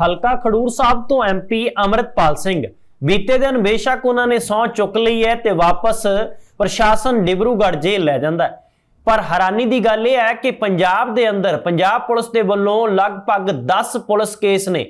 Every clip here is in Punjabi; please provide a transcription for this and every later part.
ਹਲਕਾ ਖਡੂਰ ਸਾਹਿਬ ਤੋਂ ਐਮਪੀ ਅਮਰਤਪਾਲ ਸਿੰਘ। ਬੀਤੇ ਦਿਨ ਬੇਸ਼ੱਕ ਉਹਨਾਂ ਨੇ ਸਹੁੰ ਚੁੱਕ ਲਈ ਹੈ ਤੇ ਵਾਪਸ ਪ੍ਰਸ਼ਾਸਨ ਡਿਬਰੂਗੜ੍ਹ ਜੇਲ੍ਹ ਲੈ ਜਾਂਦਾ ਪਰ ਹੈਰਾਨੀ ਦੀ ਗੱਲ ਇਹ ਹੈ ਕਿ ਪੰਜਾਬ ਦੇ ਅੰਦਰ, ਪੰਜਾਬ ਪੁਲਿਸ ਦੇ ਵੱਲੋਂ ਲਗਭਗ 10 ਪੁਲਿਸ ਕੇਸ ਨੇ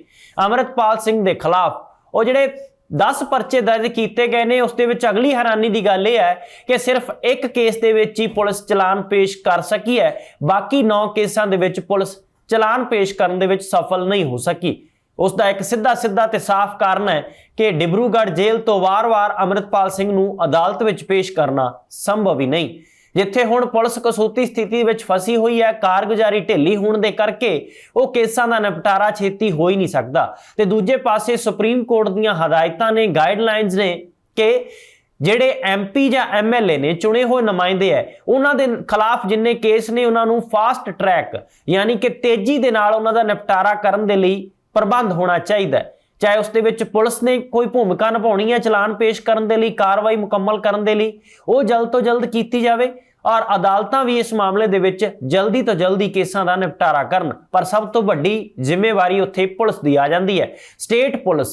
ਅਮਰਤਪਾਲ ਸਿੰਘ ਦੇ ਖਿਲਾਫ। ਉਹ ਜਿਹੜੇ 10 ਪਰਚੇ ਦਰਜ ਕੀਤੇ ਗਏ ਨੇ, ਉਸ ਦੇ ਵਿੱਚ ਅਗਲੀ ਹੈਰਾਨੀ ਦੀ ਗੱਲ ਇਹ ਹੈ ਕਿ ਸਿਰਫ ਇੱਕ ਕੇਸ ਦੇ ਵਿੱਚ ਹੀ ਪੁਲਿਸ ਚਲਾਨ ਪੇਸ਼ ਕਰ ਸਕੀ ਹੈ। ਬਾਕੀ 9 ਕੇਸਾਂ ਦੇ ਵਿੱਚ ਪੁਲਿਸ ਚਲਾਨ ਪੇਸ਼ ਕਰਨ ਦੇ ਵਿੱਚ ਸਫਲ ਨਹੀਂ ਹੋ ਸਕੀ। ਉਸ ਦਾ ਇੱਕ ਸਿੱਧਾ ਸਿੱਧਾ ਤੇ ਸਾਫ਼ ਕਾਰਨ ਹੈ ਕਿ ਡਿਬਰੂਗੜ੍ਹ ਜੇਲ੍ਹ ਤੋਂ ਵਾਰ-ਵਾਰ ਅਮਰਿਤਪਾਲ ਸਿੰਘ ਨੂੰ ਅਦਾਲਤ ਵਿੱਚ ਪੇਸ਼ ਕਰਨਾ ਸੰਭਵ ਹੀ ਨਹੀਂ। ਜਿੱਥੇ ਹੁਣ ਪੁਲਿਸ ਕਸੂਤੀ ਸਥਿਤੀ ਵਿੱਚ ਫਸੀ ਹੋਈ ਹੈ, ਕਾਰਗੁਜ਼ਾਰੀ ਢਿੱਲੀ ਹੋਣ ਦੇ ਕਰਕੇ ਉਹ ਕੇਸਾਂ ਦਾ ਨਿਪਟਾਰਾ ਛੇਤੀ ਹੋ ਹੀ ਨਹੀਂ ਸਕਦਾ। ਤੇ ਦੂਜੇ ਪਾਸੇ ਸੁਪਰੀਮ ਕੋਰਟ ਦੀਆਂ ਹਦਾਇਤਾਂ ਨੇ ਗਾਈਡਲਾਈਨਸ ਨੇ ਕਿ ਜਿਹੜੇ ਐਮਪੀ ਜਾਂ ਐਮਐਲਏ ਨੇ ਚੁਣੇ ਹੋਏ ਨੁਮਾਇੰਦੇ ਐ ਉਹਨਾਂ ਦੇ ਖਿਲਾਫ ਜਿੰਨੇ ਕੇਸ ਨੇ, ਉਹਨਾਂ ਨੂੰ ਫਾਸਟ ਟਰੈਕ ਯਾਨੀ ਕਿ ਤੇਜ਼ੀ ਦੇ ਨਾਲ ਉਹਨਾਂ ਦਾ ਨਿਪਟਾਰਾ ਕਰਨ ਦੇ ਲਈ ਪ੍ਰਬੰਧ ਹੋਣਾ ਚਾਹੀਦਾ ਹੈ। ਚਾਹੇ ਉਸ ਦੇ ਵਿੱਚ ਪੁਲਿਸ ਨੇ ਕੋਈ ਭੂਮਿਕਾ ਨਿਭਾਉਣੀ ਹੈ ਚਲਾਨ ਪੇਸ਼ ਕਰਨ ਦੇ ਲਈ, ਕਾਰਵਾਈ ਮੁਕੰਮਲ ਕਰਨ ਦੇ ਲਈ, ਉਹ ਜਲਦ ਤੋਂ ਜਲਦ ਕੀਤੀ ਜਾਵੇ ਔਰ ਅਦਾਲਤਾਂ ਵੀ ਇਸ ਮਾਮਲੇ ਦੇ ਵਿੱਚ ਜਲਦੀ ਤੋਂ ਜਲਦੀ ਕੇਸਾਂ ਦਾ ਨਿਪਟਾਰਾ ਕਰਨ। ਪਰ ਸਭ ਤੋਂ ਵੱਡੀ ਜ਼ਿੰਮੇਵਾਰੀ ਉੱਥੇ ਪੁਲਿਸ ਦੀ ਆ ਜਾਂਦੀ ਹੈ। ਸਟੇਟ ਪੁਲਿਸ,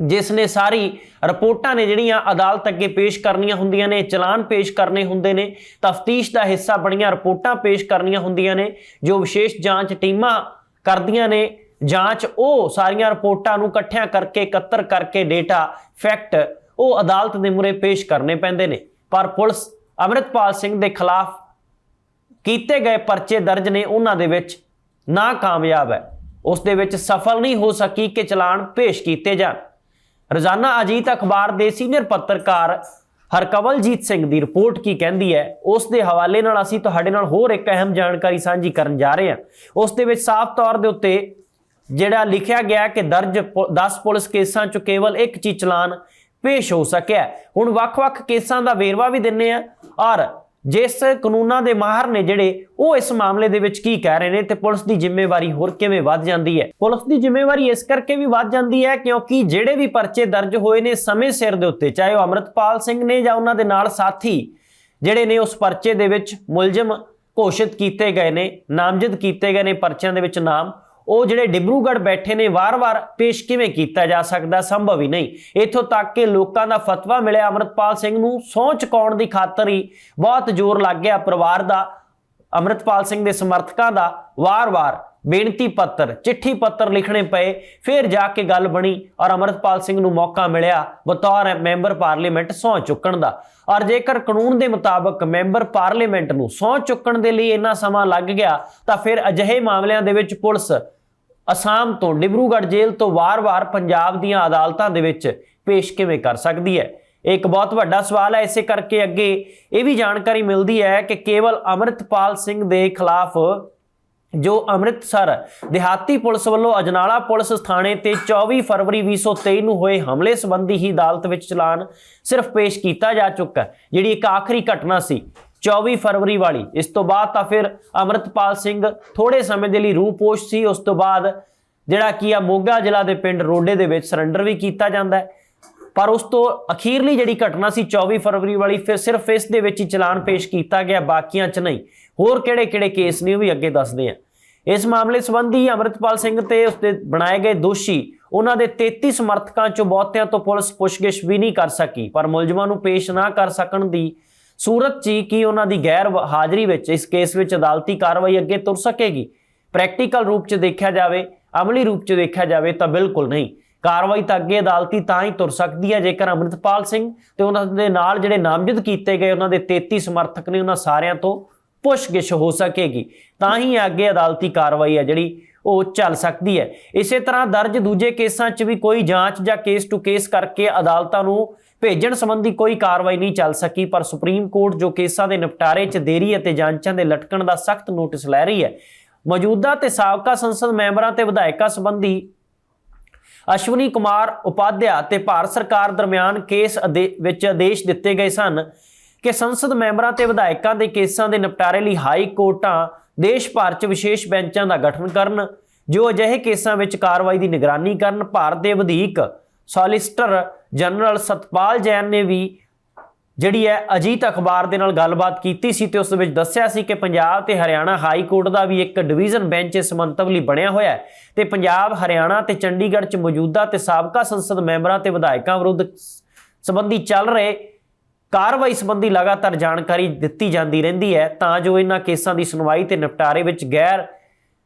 ਜਿਸ ਨੇ ਸਾਰੀ ਰਿਪੋਰਟਾਂ ਨੇ ਜਿਹੜੀਆਂ ਅਦਾਲਤ ਅੱਗੇ ਪੇਸ਼ ਕਰਨੀਆਂ ਹੁੰਦੀਆਂ ਨੇ, ਚਲਾਨ ਪੇਸ਼ ਕਰਨੇ ਹੁੰਦੇ ਨੇ, ਤਫਤੀਸ਼ ਦਾ ਹਿੱਸਾ ਬਣੀਆਂ ਰਿਪੋਰਟਾਂ ਪੇਸ਼ ਕਰਨੀਆਂ ਹੁੰਦੀਆਂ ਨੇ, ਜੋ ਵਿਸ਼ੇਸ਼ ਜਾਂਚ ਟੀਮਾਂ ਕਰਦੀਆਂ ਨੇ ਜਾਂਚ ਉਹ ਸਾਰੀਆਂ ਰਿਪੋਰਟਾਂ ਨੂੰ ਇਕੱਠਿਆਂ ਕਰਕੇ, ਇਕੱਤਰ ਕਰਕੇ ਡੇਟਾ ਫੈਕਟ ਉਹ ਅਦਾਲਤ ਦੇ ਮੂਹਰੇ ਪੇਸ਼ ਕਰਨੇ ਪੈਂਦੇ ਨੇ। ਪਰ ਪੁਲਿਸ ਅਮਰਿਤਪਾਲ ਸਿੰਘ ਦੇ ਖਿਲਾਫ ਕੀਤੇ ਗਏ ਪਰਚੇ ਦਰਜ ਨੇ ਉਹਨਾਂ ਦੇ ਵਿੱਚ ਨਾ ਕਾਮਯਾਬ ਹੈ। ਉਸ ਦੇ ਵਿੱਚ ਸਫਲ ਨਹੀਂ ਹੋ ਸਕੀ ਕਿ ਚਲਾਨ ਪੇਸ਼ ਕੀਤੇ ਜਾਣ। ਰੋਜ਼ਾਨਾ ਅਜੀਤ ਅਖਬਾਰ ਦੇ ਸੀਨੀਅਰ ਪੱਤਰਕਾਰ ਹਰਕਵਲਜੀਤ ਸਿੰਘ ਦੀ ਰਿਪੋਰਟ ਕੀ ਕਹਿੰਦੀ ਹੈ, ਉਸ ਦੇ ਹਵਾਲੇ ਨਾਲ ਅਸੀਂ ਤੁਹਾਡੇ ਨਾਲ ਹੋਰ ਇੱਕ ਅਹਿਮ ਜਾਣਕਾਰੀ ਸਾਂਝੀ ਕਰਨ ਜਾ ਰਹੇ ਹਾਂ। ਉਸ ਦੇ ਵਿੱਚ ਸਾਫ਼ ਤੌਰ ਦੇ ਉੱਤੇ ਜਿਹੜਾ ਲਿਖਿਆ ਗਿਆ ਕਿ ਦਰਜ 10 ਪੁਲਿਸ ਕੇਸਾਂ ਚ ਕੇਵਲ ਇੱਕ ਚੀ ਚਲਾਨ ਪੇਸ਼ ਹੋ ਸਕਿਆ ਹੁਣ ਵੱਖ-ਵੱਖ ਕੇਸਾਂ ਦਾ ਵੇਰਵਾ ਵੀ ਦਿੰਨੇ ਆ। ਔਰ ਜਿਸ ਕਾਨੂੰਨਾਂ ਦੇ ਮਾਹਰ ਨੇ ਜਿਹੜੇ, ਉਹ ਇਸ ਮਾਮਲੇ ਦੇ ਵਿੱਚ ਕੀ ਕਹਿ ਰਹੇ ਨੇ ਤੇ ਪੁਲਿਸ ਦੀ ਜ਼ਿੰਮੇਵਾਰੀ ਹੋਰ ਕਿਵੇਂ ਵੱਧ ਜਾਂਦੀ ਹੈ? ਪੁਲਿਸ ਦੀ ਜ਼ਿੰਮੇਵਾਰੀ ਇਸ ਕਰਕੇ ਵੀ ਵੱਧ ਜਾਂਦੀ ਹੈ ਕਿਉਂਕਿ ਜਿਹੜੇ ਵੀ ਪਰਚੇ ਦਰਜ ਹੋਏ ਨੇ ਸਮੇਂ ਸਿਰ ਦੇ ਉੱਤੇ, ਚਾਹੇ ਉਹ ਅਮਰਤਪਾਲ ਸਿੰਘ ਨੇ ਜਾਂ ਉਹਨਾਂ ਦੇ ਨਾਲ ਸਾਥੀ ਜਿਹੜੇ ਨੇ ਉਸ ਪਰਚੇ ਦੇ ਵਿੱਚ ਮੁਲਜ਼ਮ ਘੋਸ਼ਿਤ ਕੀਤੇ ਗਏ ਨੇ, ਨਾਮਜ਼ਦ ਕੀਤੇ ਗਏ ਨੇ ਪਰਚਿਆਂ ਦੇ ਵਿੱਚ ਨਾਮ ਉਹ ਜਿਹੜੇ ਡਿਬਰੂਗੜ੍ਹ ਬੈਠੇ ਨੇ ਵਾਰ-ਵਾਰ ਪੇਸ਼ ਕਿਵੇਂ ਕੀਤਾ ਜਾ ਸਕਦਾ? ਸੰਭਵ ਹੀ ਨਹੀਂ। ਇਥੋਂ ਤੱਕ ਕਿ ਲੋਕਾਂ ਦਾ ਫਤਵਾ ਮਿਲਿਆ। ਅਮਰਤਪਾਲ ਸਿੰਘ ਨੂੰ ਸਹੁੰ ਚੁਕਾਉਣ ਦੀ ਖਾਤਰ ਹੀ ਬਹੁਤ ਜ਼ੋਰ ਲੱਗ ਗਿਆ ਪਰਿਵਾਰ ਦਾ। ਅਮਰਤਪਾਲ ਸਿੰਘ ਦੇ ਸਮਰਥਕਾਂ ਦਾ ਵਾਰ-ਵਾਰ ਬੇਨਤੀ ਪੱਤਰ, ਚਿੱਠੀ ਪੱਤਰ ਲਿਖਣੇ ਪਏ। ਫਿਰ ਜਾ ਕੇ ਗੱਲ ਬਣੀ ਔਰ ਅਮਰਤਪਾਲ ਸਿੰਘ ਨੂੰ ਮੌਕਾ ਮਿਲਿਆ ਬਤੌਰ ਮੈਂਬਰ ਪਾਰਲੀਮੈਂਟ ਸਹੁੰ ਚੁੱਕਣ ਦਾ। ਔਰ ਜੇਕਰ ਕਾਨੂੰਨ ਦੇ ਮੁਤਾਬਕ ਮੈਂਬਰ ਪਾਰਲੀਮੈਂਟ ਨੂੰ ਸਹੁੰ ਚੁੱਕਣ ਦੇ ਲਈ ਇੰਨਾ ਸਮਾਂ ਲੱਗ ਗਿਆ ਤਾਂ ਫਿਰ ਅਜਿਹੇ ਮਾਮਲਿਆਂ ਦੇ ਵਿੱਚ ਪੁਲਿਸ ਅਸਾਮ ਤੋਂ ਡਿਬਰੂਗੜ੍ਹ ਜੇਲ੍ਹ ਤੋਂ ਵਾਰ-ਵਾਰ ਪੰਜਾਬ ਦੀਆਂ ਅਦਾਲਤਾਂ ਦੇ ਵਿੱਚ ਪੇਸ਼ ਕਿਵੇਂ ਕਰ ਸਕਦੀ ਹੈ? ਇਹ ਇੱਕ ਬਹੁਤ ਵੱਡਾ ਸਵਾਲ ਹੈ, ਇਸੇ ਕਰਕੇ ਅੱਗੇ ਇਹ ਵੀ ਜਾਣਕਾਰੀ ਮਿਲਦੀ ਹੈ ਕਿ ਕੇਵਲ ਅਮਰਿਤਪਾਲ ਸਿੰਘ ਦੇ ਖਿਲਾਫ ਜੋ ਅੰਮ੍ਰਿਤਸਰ ਦਿਹਾਤੀ ਪੁਲਿਸ ਵੱਲੋਂ ਅਜਨਾਲਾ ਪੁਲਿਸ ਥਾਣੇ ਤੇ 24 ਫਰਵਰੀ 2023 ਨੂੰ ਹੋਏ ਹਮਲੇ ਸੰਬੰਧੀ ਹੀ ਅਦਾਲਤ ਵਿੱਚ ਚਲਾਨ ਸਿਰਫ ਪੇਸ਼ ਕੀਤਾ ਜਾ ਚੁੱਕਾ ਜਿਹੜੀ ਇੱਕ ਆਖਰੀ ਘਟਨਾ ਸੀ। 24 ਫਰਵਰੀ ਵਾਲੀ। ਇਸ ਤੋਂ ਬਾਅਦ ਤਾਂ ਫਿਰ ਅਮਰਿਤਪਾਲ ਸਿੰਘ ਥੋੜੇ ਸਮੇਂ ਦੇ ਲਈ ਰੂਪੋਸ਼ ਸੀ। ਉਸ ਤੋਂ ਬਾਅਦ ਜਿਹੜਾ ਕੀ ਆ, ਮੋਗਾ ਜ਼ਿਲ੍ਹਾ ਦੇ ਪਿੰਡ ਰੋਡੇ ਦੇ ਵਿੱਚ ਸਰੈਂਡਰ ਵੀ ਕੀਤਾ ਜਾਂਦਾ ਹੈ। ਪਰ ਉਸ ਤੋਂ ਅਖੀਰਲੀ ਜਿਹੜੀ ਘਟਨਾ ਸੀ 24 ਫਰਵਰੀ ਵਾਲੀ, ਫਿਰ ਸਿਰਫ ਇਸ ਦੇ ਵਿੱਚ ਹੀ ਚਲਾਨ ਪੇਸ਼ ਕੀਤਾ ਗਿਆ, ਬਾਕੀਆਂ 'ਚ ਨਹੀਂ। ਹੋਰ ਕਿਹੜੇ-ਕਿਹੜੇ ਕੇਸ ਨੇ ਉਹ ਵੀ ਅੱਗੇ ਦੱਸਦੇ ਆ ਇਸ ਮਾਮਲੇ ਸੰਬੰਧੀ ਅਮਰਿਤਪਾਲ ਸਿੰਘ ਤੇ ਉਸਦੇ ਬਣਾਏ ਗਏ ਦੋਸ਼ੀ, ਉਹਨਾਂ ਦੇ 33 ਸਮਰਥਕਾਂ 'ਚੋਂ ਬਹੁਤਿਆਂ ਤੋਂ ਪੁਲਿਸ ਪੁੱਛਗਿੱਛ ਵੀ ਨਹੀਂ ਕਰ ਸਕੀ, ਪਰ ਮੁਲਜ਼ਮਾਂ ਨੂੰ ਪੇਸ਼ ਨਾ ਕਰ ਸਕਣ ਦੀ ਸੂਰਤ 'ਚ ਹੀ ਕੀ ਉਹਨਾਂ ਦੀ ਗੈਰ ਹਾਜ਼ਰੀ ਵਿੱਚ ਇਸ ਕੇਸ ਵਿੱਚ ਅਦਾਲਤੀ ਕਾਰਵਾਈ ਅੱਗੇ ਤੁਰ ਸਕੇਗੀ? ਪ੍ਰੈਕਟੀਕਲ ਰੂਪ 'ਚ ਦੇਖਿਆ ਜਾਵੇ, ਅਮਲੀ ਰੂਪ 'ਚ ਦੇਖਿਆ ਜਾਵੇ ਤਾਂ ਬਿਲਕੁਲ ਨਹੀਂ। ਕਾਰਵਾਈ ਤਾਂ ਅੱਗੇ ਅਦਾਲਤੀ ਤਾਂ ਹੀ ਤੁਰ ਸਕਦੀ ਹੈ, ਜੇਕਰ ਅਮਰਿਤਪਾਲ ਸਿੰਘ ਤੇ ਉਹਨਾਂ ਦੇ ਨਾਲ ਜਿਹੜੇ ਨਾਮਜ਼ਦ ਕੀਤੇ ਗਏ ਉਹਨਾਂ ਦੇ 33 ਸਮਰਥਕ ਨੇ ਉਹਨਾਂ ਸਾਰਿਆਂ ਤੋਂ ਪੁੱਛਗਿੱਛ ਹੋ ਸਕੇਗੀ। ਤਾਂ ਹੀ ਅੱਗੇ ਅਦਾਲਤੀ ਕਾਰਵਾਈ ਹੈ ਜਿਹੜੀ ਉਹ ਚੱਲ ਸਕਦੀ ਹੈ। ਇਸੇ ਤਰ੍ਹਾਂ ਦਰਜ ਦੂਜੇ ਕੇਸਾਂ 'ਚ ਵੀ ਕੋਈ ਜਾਂਚ ਜਾਂ ਕੇਸ ਟੂ ਕੇਸ ਕਰਕੇ ਅਦਾਲਤਾਂ ਨੂੰ ਭੇਜਣ ਸੰਬੰਧੀ ਕੋਈ ਕਾਰਵਾਈ ਨਹੀਂ ਚੱਲ ਸਕੀ, ਪਰ ਸੁਪਰੀਮ ਕੋਰਟ ਜੋ ਕੇਸਾਂ ਦੇ ਨਿਪਟਾਰੇ 'ਚ ਦੇਰੀ ਅਤੇ ਜਾਂਚਾਂ ਦੇ ਲਟਕਣ ਦਾ ਸਖਤ ਨੋਟਿਸ ਲੈ ਰਹੀ ਹੈ। ਮੌਜੂਦਾ ਤੇ ਸਾਬਕਾ ਸੰਸਦ ਮੈਂਬਰਾਂ ਤੇ ਵਿਧਾਇਕਾਂ ਸੰਬੰਧੀ ਅਸ਼ਵਨੀ ਕੁਮਾਰ ਉਪਾਧਿਆ ਤੇ ਭਾਰਤ ਸਰਕਾਰ ਦਰਮਿਆਨ ਕੇਸ ਵਿੱਚ ਆਦੇਸ਼ ਦਿੱਤੇ ਗਏ ਸਨ ਕਿ ਸੰਸਦ ਮੈਂਬਰਾਂ ਤੇ ਵਿਧਾਇਕਾਂ ਦੇ ਕੇਸਾਂ ਦੇ ਨਿਪਟਾਰੇ ਲਈ ਹਾਈ ਕੋਰਟਾਂ ਦੇਸ਼ ਭਰ 'ਚ ਵਿਸ਼ੇਸ਼ ਬੈਂਚਾਂ ਦਾ ਗਠਨ ਕਰਨ, ਜੋ ਅਜਿਹੇ ਕੇਸਾਂ ਵਿੱਚ ਕਾਰਵਾਈ ਦੀ ਨਿਗਰਾਨੀ ਕਰਨ, ਭਾਰਤ ਦੇ ਵਧੀਕ ਸੋਲਿਸਟਰ ਜਨਰਲ ਸਤਪਾਲ ਜੈਨ ਨੇ ਵੀ ਜਿਹੜੀ ਹੈ ਅਜੀਤ ਅਖਬਾਰ ਦੇ ਨਾਲ ਗੱਲਬਾਤ ਕੀਤੀ ਸੀ ਤੇ ਉਸ ਵਿੱਚ ਦੱਸਿਆ ਸੀ ਕਿ ਪੰਜਾਬ ਤੇ ਹਰਿਆਣਾ ਹਾਈ ਕੋਰਟ ਦਾ ਵੀ ਇੱਕ ਡਿਵੀਜ਼ਨ ਬੈਂਚ ਇਸ ਮੰਤਵ ਲਈ ਬਣਿਆ ਹੋਇਆ ਹੈ ਤੇ ਪੰਜਾਬ, ਹਰਿਆਣਾ ਤੇ ਚੰਡੀਗੜ੍ਹ 'ਚ ਮੌਜੂਦਾ ਤੇ ਸਾਬਕਾ ਸੰਸਦ ਮੈਂਬਰਾਂ ਤੇ ਵਿਧਾਇਕਾਂ ਵਿਰੁੱਧ ਸੰਬੰਧੀ ਚੱਲ ਰਹੇ ਕਾਰਵਾਈ ਸੰਬੰਧੀ ਲਗਾਤਾਰ ਜਾਣਕਾਰੀ ਦਿੱਤੀ ਜਾਂਦੀ ਰਹਿੰਦੀ ਹੈ ਤਾਂ ਜੋ ਇਹਨਾਂ ਕੇਸਾਂ ਦੀ ਸੁਣਵਾਈ ਤੇ ਨਿਪਟਾਰੇ ਵਿੱਚ ਗੈਰ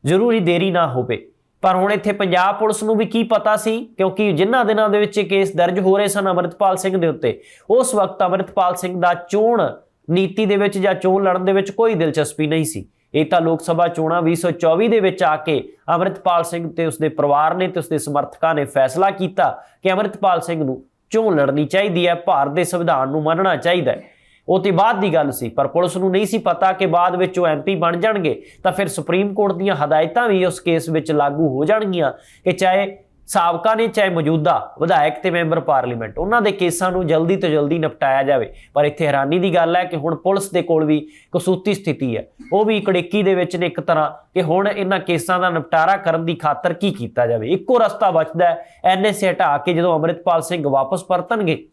ਜ਼ਰੂਰੀ ਦੇਰੀ ਨਾ ਹੋਵੇ। ਪਰ ਹੁਣ ਇੱਥੇ ਪੰਜਾਬ ਪੁਲਿਸ ਨੂੰ ਵੀ ਕੀ ਪਤਾ ਸੀ? ਕਿਉਂਕਿ ਜਿਨ੍ਹਾਂ ਦਿਨਾਂ ਦੇ ਵਿੱਚ ਇਹ ਕੇਸ ਦਰਜ ਹੋ ਰਹੇ ਸਨ ਅਮਰਿਤਪਾਲ ਸਿੰਘ ਦੇ ਉੱਤੇ, ਉਸ ਵਕਤ ਅਮਰਿਤਪਾਲ ਸਿੰਘ ਦਾ ਚੋਣ ਨੀਤੀ ਦੇ ਵਿੱਚ ਜਾਂ ਚੋਣ ਲੜਨ ਦੇ ਵਿੱਚ ਕੋਈ ਦਿਲਚਸਪੀ ਨਹੀਂ ਸੀ। ਇਹ ਤਾਂ ਲੋਕ ਸਭਾ ਚੋਣਾਂ 2024 ਦੇ ਵਿੱਚ ਆ ਕੇ ਅਮਰਿਤਪਾਲ ਸਿੰਘ ਤੇ ਉਸਦੇ ਪਰਿਵਾਰ ਨੇ ਤੇ ਉਸਦੇ ਸਮਰਥਕਾਂ ਨੇ ਫੈਸਲਾ ਕੀਤਾ ਕਿ ਅਮਰਿਤਪਾਲ ਸਿੰਘ ਨੂੰ ਚੋਣ ਲੜਨੀ ਚਾਹੀਦੀ ਹੈ, ਭਾਰਤ ਦੇ ਸੰਵਿਧਾਨ ਨੂੰ ਮੰਨਣਾ ਚਾਹੀਦਾ ਹੈ। ਉਹ ਤੇ ਬਾਅਦ ਦੀ ਗੱਲ ਸੀ, ਪਰ ਪੁਲਿਸ ਨੂੰ ਨਹੀਂ ਸੀ ਪਤਾ ਕਿ ਬਾਅਦ ਵਿੱਚ ਉਹ ਐਮਪੀ ਬਣ ਜਾਣਗੇ, ਤਾਂ ਫਿਰ ਸੁਪਰੀਮ ਕੋਰਟ ਦੀਆਂ ਹਦਾਇਤਾਂ ਵੀ ਉਸ ਕੇਸ ਵਿੱਚ ਲਾਗੂ ਹੋ ਜਾਣਗੀਆਂ ਕਿ ਚਾਹੇ ਸਾਬਕਾ ਨੇ, ਚਾਹੇ ਮੌਜੂਦਾ ਵਿਧਾਇਕ ਤੇ ਮੈਂਬਰ ਪਾਰਲੀਮੈਂਟ, ਉਹਨਾਂ ਦੇ ਕੇਸਾਂ ਨੂੰ ਜਲਦੀ ਤੋਂ ਜਲਦੀ ਨਿਪਟਾਇਆ ਜਾਵੇ। ਪਰ ਇੱਥੇ ਹੈਰਾਨੀ ਦੀ ਗੱਲ ਹੈ ਕਿ ਹੁਣ ਪੁਲਿਸ ਦੇ ਕੋਲ ਵੀ ਕਸੂਤੀ ਸਥਿਤੀ ਹੈ। ਉਹ ਵੀ ਕੜੇਕੀ ਦੇ ਵਿੱਚ ਨੇ ਇੱਕ ਤਰ੍ਹਾਂ ਕਿ ਹੁਣ ਇਹਨਾਂ ਕੇਸਾਂ ਦਾ ਨਿਪਟਾਰਾ ਕਰਨ ਦੀ ਖਾਤਰ ਕੀ ਕੀਤਾ ਜਾਵੇ। ਇੱਕੋ ਰਸਤਾ ਬਚਦਾ ਹੈ। ਐਨਐਸਏ ਹਟਾ ਕੇ ਜਦੋਂ ਅਮਰਿਤਪਾਲ ਸਿੰਘ ਵਾਪਸ ਪਰਤਣਗੇ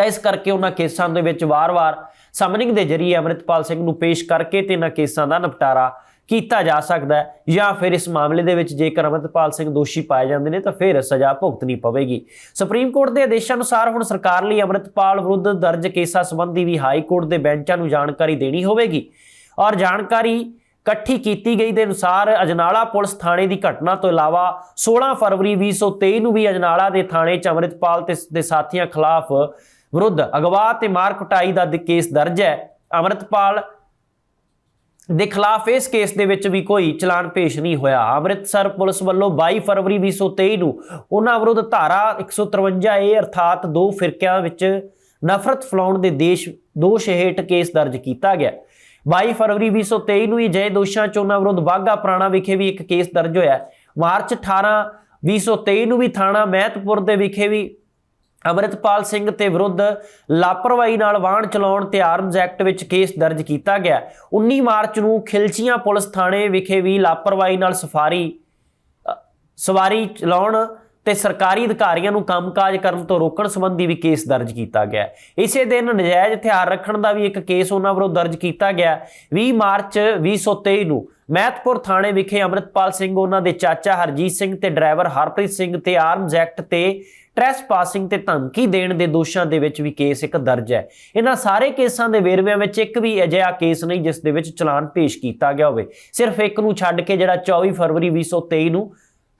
ਤਾਂ ਇਸ ਕਰਕੇ ਉਹਨਾਂ ਕੇਸਾਂ ਦੇ ਵਿੱਚ ਵਾਰ-ਵਾਰ ਸਮਨਿੰਗ ਦੇ ਜ਼ਰੀਏ ਅਮਰਿਤਪਾਲ ਸਿੰਘ ਨੂੰ ਪੇਸ਼ ਕਰਕੇ ਤੇ ਇਹਨਾਂ ਕੇਸਾਂ ਦਾ ਨਿਪਟਾਰਾ ਕੀਤਾ ਜਾ ਸਕਦਾ ਹੈ ਜਾਂ ਫਿਰ ਇਸ ਮਾਮਲੇ ਦੇ ਵਿੱਚ ਜੇਕਰ ਅਮਰਿਤਪਾਲ ਸਿੰਘ ਦੋਸ਼ੀ ਪਾਏ ਜਾਂਦੇ ਨੇ ਤਾਂ ਫਿਰ ਸਜ਼ਾ ਭੁਗਤਣੀ ਪਵੇਗੀ। ਸੁਪਰੀਮ ਕੋਰਟ ਦੇ ਆਦੇਸ਼ਾਂ ਅਨੁਸਾਰ ਹੁਣ ਸਰਕਾਰ ਲਈ ਅਮਰਿਤਪਾਲ ਵਿਰੁੱਧ ਦਰਜ ਕੇਸਾਂ ਸੰਬੰਧੀ ਵੀ ਹਾਈ ਕੋਰਟ ਦੇ ਬੈਂਚਾਂ ਨੂੰ ਜਾਣਕਾਰੀ ਦੇਣੀ ਹੋਵੇਗੀ ਔਰ ਜਾਣਕਾਰੀ ਇਕੱਠੀ ਕੀਤੀ ਗਈ ਦੇ ਅਨੁਸਾਰ ਅਜਨਾਲਾ ਪੁਲਿਸ ਥਾਣੇ ਦੀ ਘਟਨਾ ਤੋਂ ਇਲਾਵਾ 16 ਫਰਵਰੀ 2023 ਨੂੰ ਵੀ ਅਜਨਾਲਾ ਦੇ ਥਾਣੇ 'ਚ ਅਮਰਿਤਪਾਲ ਤੇ ਦੇ ਸਾਥੀਆਂ ਖਿਲਾਫ ਵਿਰੁੱਧ ਅਗਵਾ ਤੇ ਮਾਰ ਕੁਟਾਈ ਦਾ ਕੇਸ ਦਰਜ ਹੈ। ਅਮਰਿਤਪਾਲ ਦੇ ਖਿਲਾਫ ਇਸ ਕੇਸ ਦੇ ਵਿੱਚ ਵੀ ਕੋਈ ਚਲਾਨ ਪੇਸ਼ ਨਹੀਂ ਹੋਇਆ। ਅੰਮ੍ਰਿਤਸਰ ਪੁਲਿਸ ਵੱਲੋਂ 22 ਫਰਵਰੀ 2023 ਨੂੰ ਉਹਨਾਂ ਵਿਰੁੱਧ ਧਾਰਾ 153 ਏ ਅਰਥਾਤ ਦੋ ਫਿਰਕਿਆਂ ਵਿੱਚ ਨਫ਼ਰਤ ਫੈਲਾਉਣ ਦੇ ਦੇਸ਼ ਦੋਸ਼ ਹੇਠ ਕੇਸ ਦਰਜ ਕੀਤਾ ਗਿਆ। 22 ਫਰਵਰੀ 2023 ਨੂੰ ਹੀ ਜੈ ਦੋਸ਼ਾਂ ਚ ਉਹਨਾਂ ਵਿਰੁੱਧ ਬਾਗਾ ਪੁਰਾਣਾ ਵਿਖੇ ਵੀ ਇੱਕ ਕੇਸ ਦਰਜ ਹੋਇਆ। ਹੈ। ਮਾਰਚ 18 2023 ਨੂੰ ਵੀ ਥਾਣਾ ਮਹਿਤਪੁਰ ਦੇ ਵਿਖੇ ਵੀ ਅਮਰਿਤਪਾਲ ਸਿੰਘ ਤੇ ਵਿਰੁੱਧ ਲਾਪਰਵਾਹੀ ਨਾਲ ਵਾਹਨ ਚਲਾਉਣ ਤੇ ਆਰਮਜ਼ ਐਕਟ ਵਿੱਚ ਕੇਸ ਦਰਜ ਕੀਤਾ ਗਿਆ। 19 ਮਾਰਚ ਨੂੰ ਖਿਲਚੀਆਂ ਪੁਲਿਸ ਥਾਣੇ ਵਿਖੇ ਵੀ ਲਾਪਰਵਾਹੀ ਨਾਲ ਸਫਾਰੀ ਸਵਾਰੀ ਚਲਾਉਣ ਤੇ ਸਰਕਾਰੀ ਅਧਿਕਾਰੀਆਂ ਨੂੰ ਕੰਮਕਾਜ ਕਰਨ ਤੋਂ ਰੋਕਣ ਸੰਬੰਧੀ ਵੀ ਕੇਸ ਦਰਜ ਕੀਤਾ ਗਿਆ ਇਸੇ ਦਿਨ ਨਜਾਇਜ਼ ਹਥਿਆਰ ਰੱਖਣ ਦਾ ਵੀ ਇੱਕ ਕੇਸ ਉਹਨਾਂ ਵਿਰੁੱਧ ਦਰਜ ਕੀਤਾ ਗਿਆ 20 ਮਾਰਚ 2023 ਨੂੰ ਮਹਿਤਪੁਰ ਥਾਣੇ ਵਿਖੇ ਅਮਰਿਤਪਾਲ ਸਿੰਘ, ਉਹਨਾਂ ਦੇ ਚਾਚਾ ਹਰਜੀਤ ਸਿੰਘ ਤੇ ਡਰਾਈਵਰ ਹਰਪ੍ਰੀਤ ਸਿੰਘ ਤੇ ਆਰਮਜ਼ ਐਕਟ ਤੇ ਟ੍ਰੈਸਪਾਸਿੰਗ ਤੇ ਧਮਕੀ ਦੇਣ ਦੇ ਦੋਸ਼ਾਂ ਦੇ ਵਿੱਚ ਵੀ ਕੇਸ ਇੱਕ ਦਰਜ ਹੈ। ਇਹਨਾਂ ਸਾਰੇ ਕੇਸਾਂ ਦੇ ਵੇਰਵਿਆਂ ਵਿੱਚ ਇੱਕ ਵੀ ਅਜਿਹਾ ਕੇਸ ਨਹੀਂ ਜਿਸ ਦੇ ਵਿੱਚ ਚਲਾਨ ਪੇਸ਼ ਕੀਤਾ ਗਿਆ ਹੋਵੇ। ਸਿਰਫ ਇੱਕ ਨੂੰ ਛੱਡ ਕੇ ਜਿਹੜਾ 24 ਫਰਵਰੀ 2023 ਨੂੰ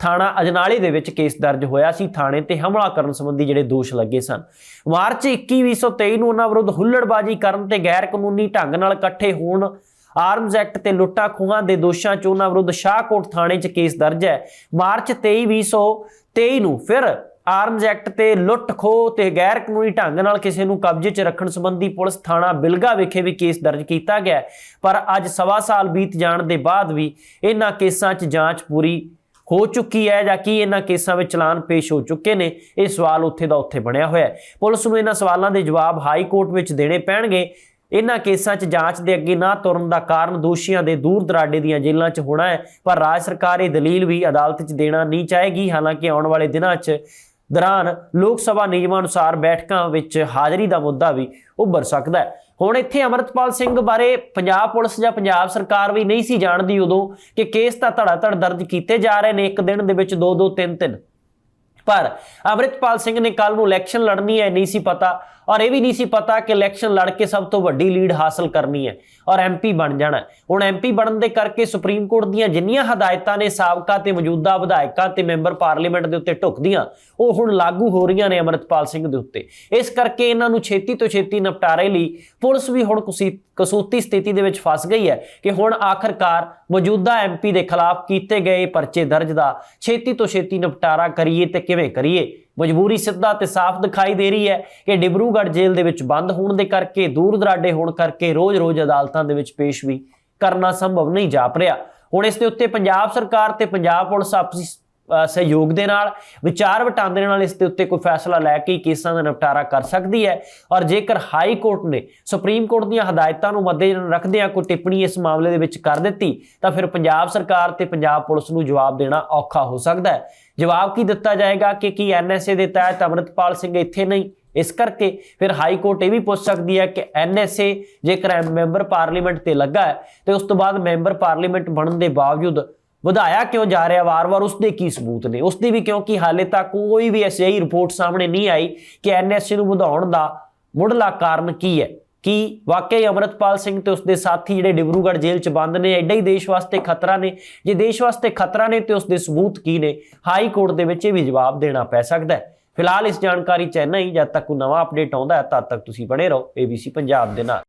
ਥਾਣਾ ਅਜਨਾਲੇ ਦੇ ਵਿੱਚ ਕੇਸ ਦਰਜ ਹੋਇਆ ਸੀ। ਥਾਣੇ ਤੇ ਹਮਲਾ ਕਰਨ ਸੰਬੰਧੀ ਜਿਹੜੇ ਦੋਸ਼ ਲੱਗੇ ਸਨ। ਮਾਰਚ 21 2023 ਨੂੰ ਉਹਨਾਂ ਵਿਰੁੱਧ ਹੁੱਲੜਬਾਜ਼ੀ ਕਰਨ ਤੇ ਗੈਰ ਕਾਨੂੰਨੀ ਢੰਗ ਨਾਲ ਇਕੱਠੇ ਹੋਣ ਆਰਮਜ਼ ਐਕਟ ਤੇ ਲੁੱਟਾਂ ਖੋਹਾਂ ਦੇ ਦੋਸ਼ਾਂ 'ਚ ਉਹਨਾਂ ਵਿਰੁੱਧ ਸ਼ਾਹਕੋਟ ਥਾਣੇ 'ਚ ਕੇਸ ਦਰਜ ਹੈ। ਮਾਰਚ 23 2023 ਨੂੰ ਫਿਰ ਆਰਮਜ਼ ਐਕਟ ਤੇ ਲੁੱਟ ਖੋਹ ਤੇ ਗੈਰ ਕਾਨੂੰਨੀ ਢੰਗ ਨਾਲ ਕਿਸੇ ਨੂੰ ਕਬਜ਼ੇ 'ਚ ਰੱਖਣ ਸੰਬੰਧੀ ਪੁਲਿਸ ਥਾਣਾ ਬਿਲਗਾ ਵਿਖੇ ਵੀ ਕੇਸ ਦਰਜ ਕੀਤਾ ਗਿਆ ਪਰ ਅੱਜ ਸਵਾ ਸਾਲ ਬੀਤ ਜਾਣ ਦੇ ਬਾਅਦ ਵੀ ਇਹਨਾਂ ਕੇਸਾਂ 'ਚ ਜਾਂਚ ਪੂਰੀ ਹੋ ਚੁੱਕੀ ਹੈ ਜਾਂ ਕੀ ਇਹਨਾਂ ਕੇਸਾਂ ਵਿੱਚ ਚਲਾਨ ਪੇਸ਼ ਹੋ ਚੁੱਕੇ ਨੇ, ਇਹ ਸਵਾਲ ਉੱਥੇ ਦਾ ਉੱਥੇ ਬਣਿਆ ਹੋਇਆ ਹੈ। ਪੁਲਿਸ ਨੂੰ ਇਹਨਾਂ ਸਵਾਲਾਂ ਦੇ ਜਵਾਬ ਹਾਈ ਕੋਰਟ ਵਿੱਚ ਦੇਣੇ ਪੈਣਗੇ। ਇਹਨਾਂ ਕੇਸਾਂ 'ਚ ਜਾਂਚ ਦੇ ਅੱਗੇ ਨਾ ਤੁਰਨ ਦਾ ਕਾਰਨ ਦੋਸ਼ੀਆਂ ਦੇ ਦੂਰ ਦਰਾਡੇ ਦੀਆਂ ਜੇਲ੍ਹਾਂ 'ਚ ਹੋਣਾ ਹੈ, ਪਰ ਰਾਜ ਸਰਕਾਰ ਇਹ ਦਲੀਲ ਵੀ ਅਦਾਲਤ 'ਚ ਦੇਣਾ ਨਹੀਂ ਚਾਹੇਗੀ। ਹਾਲਾਂਕਿ ਆਉਣ ਵਾਲੇ ਦਿਨਾਂ 'ਚ ਦੌਰਾਨ ਲੋਕ ਸਭਾ ਨਿਯਮਾਂ ਅਨੁਸਾਰ ਬੈਠਕਾਂ ਵਿੱਚ ਹਾਜ਼ਰੀ ਦਾ ਮੁੱਦਾ ਵੀ ਉੱਭਰ ਸਕਦਾ ਹੈ। ਹੁਣ ਇੱਥੇ ਅਮਰਤਪਾਲ ਸਿੰਘ ਬਾਰੇ ਪੰਜਾਬ ਪੁਲਿਸ ਜਾਂ ਪੰਜਾਬ ਸਰਕਾਰ ਵੀ ਨਹੀਂ ਸੀ ਜਾਣਦੀ ਉਦੋਂ ਕਿ ਕੇਸ ਤਾਂ ਧੜਾ ਧੜ ਦਰਜ ਕੀਤੇ ਜਾ ਰਹੇ ਨੇ, ਇੱਕ ਦਿਨ ਦੇ ਵਿੱਚ ਦੋ ਦੋ, ਤਿੰਨ ਤਿੰਨ। ਪਰ ਅਮਰਿਤਪਾਲ ਸਿੰਘ ਨੇ ਕੱਲ ਨੂੰ ਇਲੈਕਸ਼ਨ ਲੜਨੀ ਹੈ, ਨਹੀਂ ਸੀ ਪਤਾ। ਔਰ ਇਹ ਵੀ ਨਹੀਂ ਸੀ ਪਤਾ ਕਿ ਇਲੈਕਸ਼ਨ ਲੜ ਕੇ ਸਭ ਤੋਂ ਵੱਡੀ ਲੀਡ ਹਾਸਲ ਕਰਨੀ ਹੈ ਔਰ ਐਮਪੀ ਬਣ ਜਾਣਾ ਹੈ। ਹੁਣ ਐਮਪੀ ਬਣਨ ਦੇ ਕਰਕੇ ਸੁਪਰੀਮ ਕੋਰਟ ਦੀਆਂ ਜਿੰਨੀਆਂ ਹਦਾਇਤਾਂ ਨੇ ਸਾਬਕਾ ਤੇ ਮੌਜੂਦਾ ਵਿਧਾਇਕਾਂ ਤੇ ਮੈਂਬਰ ਪਾਰਲੀਮੈਂਟ ਦੇ ਉੱਤੇ ਢੁਕਦੀਆਂ, ਉਹ ਹੁਣ ਲਾਗੂ ਹੋ ਰਹੀਆਂ ਨੇ ਅਮਰਿਤਪਾਲ ਸਿੰਘ ਦੇ ਉੱਤੇ ਇਸ ਕਰਕੇ ਇਹਨਾਂ ਨੂੰ ਛੇਤੀ ਤੋਂ ਛੇਤੀ ਨਿਪਟਾਰੇ ਲਈ ਪੁਲਿਸ ਵੀ ਹੁਣ ਕੁਸੀ ਕਸੂਤੀ ਸਥਿਤੀ ਦੇ ਵਿੱਚ ਫਸ ਗਈ ਹੈ ਕਿ ਹੁਣ ਆਖਰਕਾਰ ਮੌਜੂਦਾ ਐਮਪੀ ਦੇ ਖਿਲਾਫ ਕੀਤੇ ਗਏ ਪਰਚੇ ਦਰਜ ਦਾ ਛੇਤੀ ਤੋਂ ਛੇਤੀ ਨਿਪਟਾਰਾ ਕਰੀਏ ਤੇ ਕਿਵੇਂ ਕਰੀਏ ਮਜਬੂਰੀ ਸਿੱਧਾ ਤੇ ਸਾਫ਼ ਦਿਖਾਈ ਦੇ ਰਹੀ ਹੈ ਕਿ ਡਿਬਰੂਗੜ੍ਹ ਜੇਲ੍ਹ ਦੇ ਵਿੱਚ ਬੰਦ ਹੋਣ ਦੇ ਕਰਕੇ, ਦੂਰ ਦਰਾਡੇ ਹੋਣ ਕਰਕੇ ਰੋਜ਼-ਰੋਜ਼ ਅਦਾਲਤਾਂ ਦੇ ਵਿੱਚ ਪੇਸ਼ ਵੀ ਕਰਨਾ ਸੰਭਵ ਨਹੀਂ ਜਾਪ ਰਿਹਾ। ਹੁਣ ਇਸ ਦੇ ਉੱਤੇ ਪੰਜਾਬ ਸਰਕਾਰ ਤੇ ਪੰਜਾਬ ਪੁਲਿਸ ਆਪਸੀ ਸਹਿਯੋਗ ਦੇ ਨਾਲ, ਵਿਚਾਰ ਵਟਾਂਦਰੇ ਨਾਲ ਇਸ ਦੇ ਉੱਤੇ ਕੋਈ ਫੈਸਲਾ ਲੈ ਕੇ ਕੇਸਾਂ ਦਾ ਨਿਪਟਾਰਾ ਕਰ ਸਕਦੀ ਹੈ। ਔਰ ਜੇਕਰ ਹਾਈ ਕੋਰਟ ਨੇ ਸੁਪਰੀਮ ਕੋਰਟ ਦੀਆਂ ਹਦਾਇਤਾਂ ਨੂੰ ਮੱਦੇਨਜ਼ਰ ਰੱਖਦਿਆਂ ਕੋਈ ਟਿੱਪਣੀ ਇਸ ਮਾਮਲੇ ਦੇ ਵਿੱਚ ਕਰ ਦਿੱਤੀ, ਤਾਂ ਫਿਰ ਪੰਜਾਬ ਸਰਕਾਰ ਤੇ ਪੰਜਾਬ ਪੁਲਿਸ ਨੂੰ ਜਵਾਬ ਦੇਣਾ ਔਖਾ ਹੋ ਸਕਦਾ ਹੈ। ਜਵਾਬ ਕੀ ਦਿੱਤਾ ਜਾਏਗਾ ਕਿ ਕੀ ਐਨਐਸਏ ਦੇ ਤਹਿਤ ਅਮਰਿਤਪਾਲ ਸਿੰਘ ਇੱਥੇ ਨਹੀਂ? ਇਸ ਕਰਕੇ ਫਿਰ ਹਾਈ ਕੋਰਟ ਇਹ ਵੀ ਪੁੱਛ ਸਕਦੀ ਹੈ ਕਿ ਐਨਐਸਏ ਜੇਕਰ ਮੈਂਬਰ ਪਾਰਲੀਮੈਂਟ ਤੇ ਲੱਗਾ ਹੈ, ਤੇ ਉਸ ਤੋਂ ਬਾਅਦ ਮੈਂਬਰ ਪਾਰਲੀਮੈਂਟ ਬਣਨ ਦੇ ਬਾਵਜੂਦ ਵਧਾਇਆ ਕਿਉਂ ਜਾ ਰਿਹਾ ਵਾਰ-ਵਾਰ? ਉਸ ਦੇ ਕੀ ਸਬੂਤ ਨੇ? ਉਸ ਦੀ ਵੀ ਕਿਉਂਕਿ ਹਾਲੇ ਤੱਕ ਕੋਈ ਵੀ ਐਸਆਈ ਰਿਪੋਰਟ ਸਾਹਮਣੇ ਨਹੀਂ ਆਈ ਕਿ ਐਨਐਸਏ ਨੂੰ ਵਧਾਉਣ ਦਾ ਮੁੱਢਲਾ ਕਾਰਨ ਕੀ ਹੈ। ਕਿ ਵਾਕਈ ਅਮਰਤਪਾਲ ਸਿੰਘ ਤੇ ਉਸਦੇ ਸਾਥੀ ਜਿਹੜੇ ਡਿਬਰੂਗੜ੍ਹ ਜੇਲ੍ਹ 'ਚ ਬੰਦ ਨੇ ਐਡਾ ਹੀ ਦੇਸ਼ ਵਾਸਤੇ ਖਤਰਾ ਨੇ? ਜੇ ਦੇਸ਼ ਵਾਸਤੇ ਖਤਰਾ ਨੇ ਤੇ ਉਸਦੇ ਸਬੂਤ ਕੀ ਨੇ? ਹਾਈ ਕੋਰਟ ਦੇ ਵਿੱਚ ਇਹ ਵੀ ਜਵਾਬ ਦੇਣਾ ਪੈ ਸਕਦਾ ਹੈ। ਫਿਲਹਾਲ ਇਸ ਜਾਣਕਾਰੀ ਚ ਹੀ। ਜਦ ਤੱਕ ਕੋਈ ਨਵਾਂ ਅਪਡੇਟ ਆਉਂਦਾ ਹੈ, ਤਦ ਤੱਕ ਤੁਸੀਂ ਬਣੇ ਰਹੋ ABC ਪੰਜਾਬ ਦੇ ਨਾਲ।